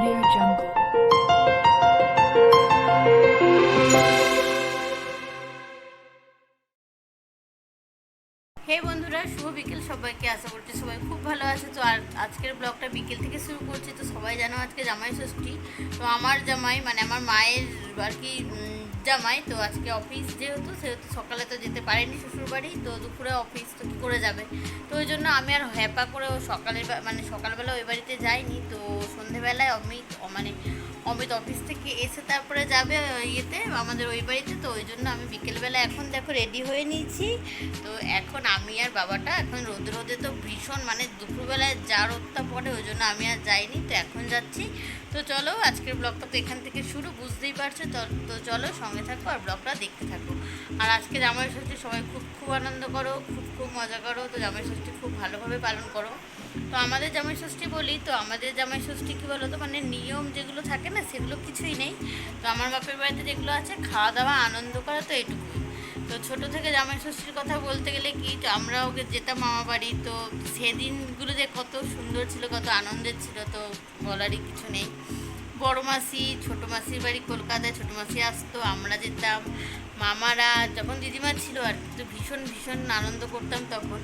Audio Jungle. হে বন্ধুরা, শুভ বিকেল সবাইকে। আশা করছি সবাই খুব ভালো আছে। তো আর আজকের ব্লগটা বিকেল থেকে শুরু করছি। তো সবাই জানো আজকে জামাই ষষ্ঠী। তো আমার জামাই মানে আমার মায়ের আর কি জামাই, তো আজকে অফিস যেহেতু, সেহেতু সকালে তো যেতে পারেনি শ্বশুরবাড়ি, তো দুপুরে অফিস তো কী করে যাবে। তো ওই জন্য আমি আর হ্যাপা করে সকালের মানে সকালবেলা ওই বাড়িতে যাইনি, তো সন্ধেবেলায় অমিত মানে অমিত অফিস থেকে এসে তারপরে যাবে ইয়েতে, আমাদের ওই বাড়িতে, তো ওই জন্য আমি বিকেলবেলা এখন দেখো রেডি হয়ে নিয়েছি। তো এখন আমি আর বাবাটা এখন রোদে রোদে তো ভীষণ মানে দুপুরবেলায় যা রোদটা পড়ে ওই জন্য আমি আর যাইনি, তো এখন যাচ্ছি। তো চলো, আজকের ব্লগটা তো এখান থেকে শুরু, বুঝতেই পারছ। তো চলো সঙ্গে থাকো আর ব্লগটা দেখতে থাকো। আর আজকে জামাই ষষ্ঠী সবাই খুব খুব আনন্দ করো, খুব খুব মজা করো। তো জামাই ষষ্ঠী খুব ভালোভাবে পালন করো। তো আমাদের জামাই ষষ্ঠী বলি, তো আমাদের জামাই ষষ্ঠী কী বলো তো মানে নিয়ম যেগুলো থাকে না, সেগুলো কিছুই নেই। তো আমার বাপের বাড়িতে যেগুলো আছে, খাওয়া দাওয়া, আনন্দ করা তো এটুকুই। তো ছোট থেকে জামাই ষষ্ঠীর কথা বলতে গেলে কি আমরা ওকে যেতাম মামা বাড়ি, তো সেদিনগুলো যে কত সুন্দর ছিল, কত আনন্দের ছিল, তো বলারই কিছু নেই। বড় মাসি, ছোটো মাসির বাড়ি কলকাতায়, ছোটো মাসি আসতো, আমরা যেতাম। মামারা, যখন দিদিমা ছিল আর কি, তো ভীষণ ভীষণ আনন্দ করতাম তখন।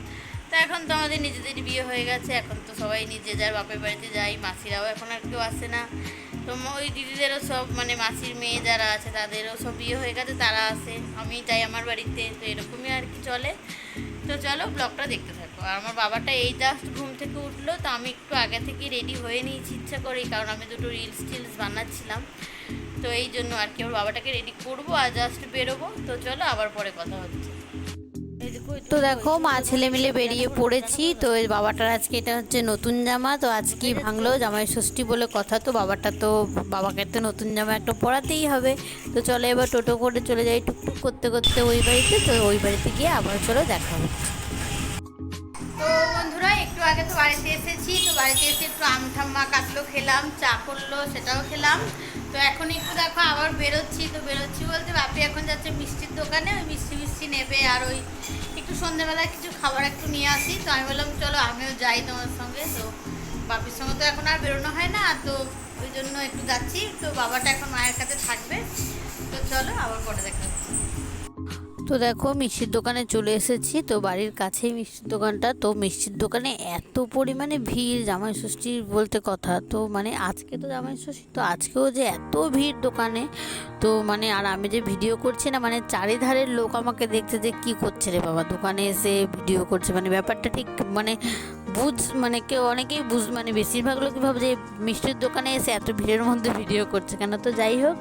তো এখন তো আমাদের নিজেদের বিয়ে হয়ে গেছে, এখন তো সবাই নিজে যার বাপের বাড়িতে যাই মাসিরাও এখন আর কেউ আসে না। তো ওই দিদিদেরও সব মানে মাসির মেয়ে যারা আছে তাদেরও সব বিয়ে হয়ে গেছে, তারা আসে। আমি যাই আমার বাড়িতে, তো এরকমই আর কি চলে। তো চলো ব্লগটা দেখতে থাকো। আর আমার বাবাটা এই জাস্ট ঘুম থেকে উঠল, তো আমি একটু আগে থেকে রেডি হয়ে নিয়েছি ইচ্ছা করেই, কারণ আমি দুটো রিলস টিলস বানাচ্ছিলাম। তো এই জন্য আর কি, আমার বাবাটাকে রেডি করব আর জাস্ট বেরোবো। তো চলো আবার পরে কথা হচ্ছে। তো দেখো, মা ছেলে মিলে বেরিয়ে পড়েছি। তো বাবাটার আজকে এটা হচ্ছে নতুন জামা, তো আজকেই ভাঙলো জামাই ষষ্ঠী বলে কথা। তো বাবাটা তো, বাবাকে তো নতুন জামা একটা পরাতেই হবে। তো চলো এবার টোটো করে চলে যাই টুকটুক করতে করতে ওই বাড়িতে। তো ওই বাড়িতে গিয়ে আবার চলো দেখা হচ্ছে তো বন্ধুরা, একটু আগে তো বাড়িতে এসেছি, তো বাড়িতে এসে একটু আম ঠাম্মা কাটলো, খেলাম, চা করল, সেটাও খেলাম। তো এখন একটু দেখো, আবার বেরোচ্ছি, তো বেরোচ্ছি বলতে বাপি এখন যাচ্ছে মিষ্টির দোকানে, ওই মিষ্টি মিষ্টি নেবে আর ওই একটু সন্ধ্যেবেলায় কিছু খাবার একটু নিয়ে আসি। তো আমি বললাম, চলো, আমিও যাই তোমার সঙ্গে। তো বাপির সঙ্গে তো এখন আর বেরোনো হয় না, তো ওই জন্য একটু যাচ্ছি। তো বাবাটা এখন মায়ের কাছে থাকবে। তো চলো, আবার পরে দেখা তো দেখো, মিষ্টির দোকানে চলে এসেছি। তো বাড়ির কাছেই মিষ্টির দোকানটা। তো মিষ্টির দোকানে এত পরিমাণে ভিড় জামাই ষষ্ঠীর বলতে কথা। তো মানে আজকে তো জামাই ষষ্ঠী তো আজকেও যে এত ভিড় দোকানে, তো মানে আর আমি যে ভিডিও করছি না মানে চারিধারের লোক আমাকে দেখছে যে, কি করছে রে বাবা? দোকানে এসে ভিডিও করছে। মানে ব্যাপারটা ঠিক মানে বুঝ মানে কেউ অনেকেই বুঝ মানে বেশিরভাগ লোকই ভাবে যে মিষ্টির দোকানে এসে এত ভিড়ের মধ্যে ভিডিও করছে কেন? তো যাই হোক,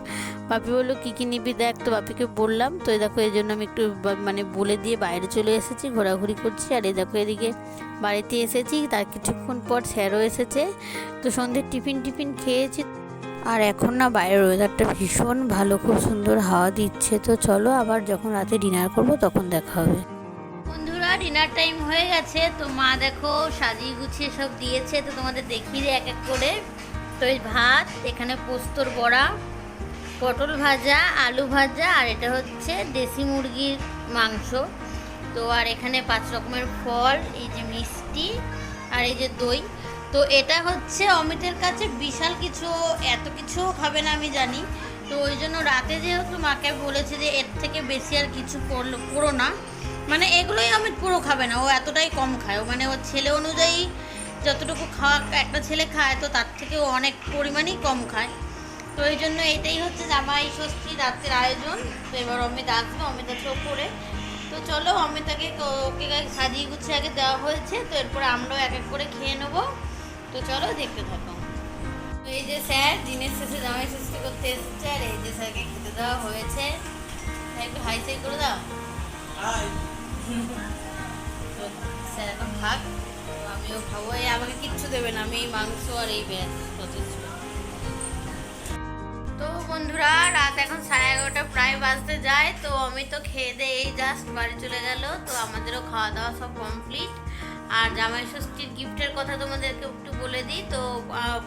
বাপি বলল, কী কী নিবি দেখ? তো বাপিকে বললাম, তো এই দেখো, এই জন্য আমি একটু মানে বলে দিয়ে বাইরে চলে এসেছি, ঘোরাঘুরি করছি, আর এই দেখো, এদিকে বাড়িতে এসেছি। তার কিছুক্ষণ পর স্যারও এসেছে। তো সন্ধ্যের টিফিন টিফিন খেয়েছি। আর এখন না বাইরের ওয়েদারটা ভীষণ ভালো, খুব সুন্দর হাওয়া দিচ্ছে। তো চলো আবার যখন রাতে ডিনার করব, তখন দেখা হবে। ডিনার টাইম হয়ে গেছে, তো মা দেখো সাজিয়ে গুছিয়ে সব দিয়েছে, তো তোমাদের দেখিয়ে দিই এক এক করে। তো এই ভাত, এখানে পোস্তর বড়া, পটল ভাজা, আলু ভাজা, আর এটা হচ্ছে দেশি মুরগির মাংস। তো আর এখানে পাঁচ রকমের ফল, এই যে মিষ্টি আর এই যে দই। তো এটা হচ্ছে অমিতের কাছে বিশাল কিছু, এত কিছু খাবে না আমি জানি। তো ওই জন্য রাতে যেহেতু মাকে বলেছে যে এর থেকে বেশি আর কিছু করল করো না মানে এগুলোই অমিত পুরো খাবে না, ও এতটাই কম খায়। মানে ওর ছেলে অনুযায়ী যতটুকু খাওয়া একটা ছেলে খায়, তো তার থেকে ও অনেক পরিমাণেই কম খায়। তো এই জন্য এটাই হচ্ছে জামাই ষষ্ঠী রাতের আয়োজন। তো এবার অমিত আসবে, অমিত আছে ওপরে। তো চলো অমিতাকে ওকে সাজিয়ে গুছিয়ে আগে দেওয়া হয়েছে, তো এরপরে আমরাও এক এক করে খেয়ে নেব। তো চলো দেখতে থাকো। তো এই যে স্যার, দিনের শেষে জামাই ষষ্ঠী করতে এসেছে, আর এই যে স্যারকে খেতে দেওয়া হয়েছে। একটু হাই চাই করে দাও। তো আমিও খাব এই আমাকে কিচ্ছু দেবে না আমি এই মাংস আর এই ব্যাস যথেষ্ট তো বন্ধুরা, রাত এখন সাড়ে এগারোটা, প্রায় বাজতে যায়। তো আমি তো খেয়ে দিয়ে এই জাস্ট বাড়ি চলে গেল। তো আমাদেরও খাওয়া দাওয়া সব কমপ্লিট আর জামাই ষষ্ঠীর গিফটের কথা তোমাদেরকে একটু বলে দিই। তো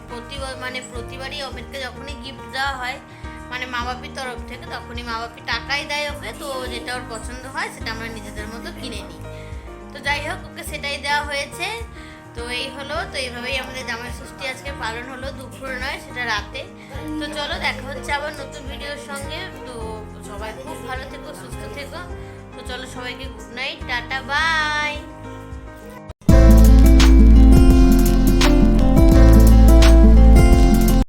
প্রতিবার মানে প্রতিবারই অমিতকে যখনই গিফট দেওয়া হয় মানে মা বাপির তরফ থেকে তখনই মা বাপি টাকাই দেয় ওকে, তো যেটা ওর পছন্দ হয় সেটা আমরা নিজেদের মতো কিনে নিই। তো যাই হোক, ওকে সেটাই দেওয়া হয়েছে। তো এই হলো, তো এইভাবেই আমাদের জামাই ষষ্ঠী আজকে পালন হলো, দুপুর নয়, সেটা রাতে। তো চলো, দেখা হচ্ছে আবার নতুন ভিডিওর সঙ্গে। তো সবাই খুব ভালো থেকো, সুস্থ থেকো। তো চলো সবাইকে গুড নাইট টাটা বাই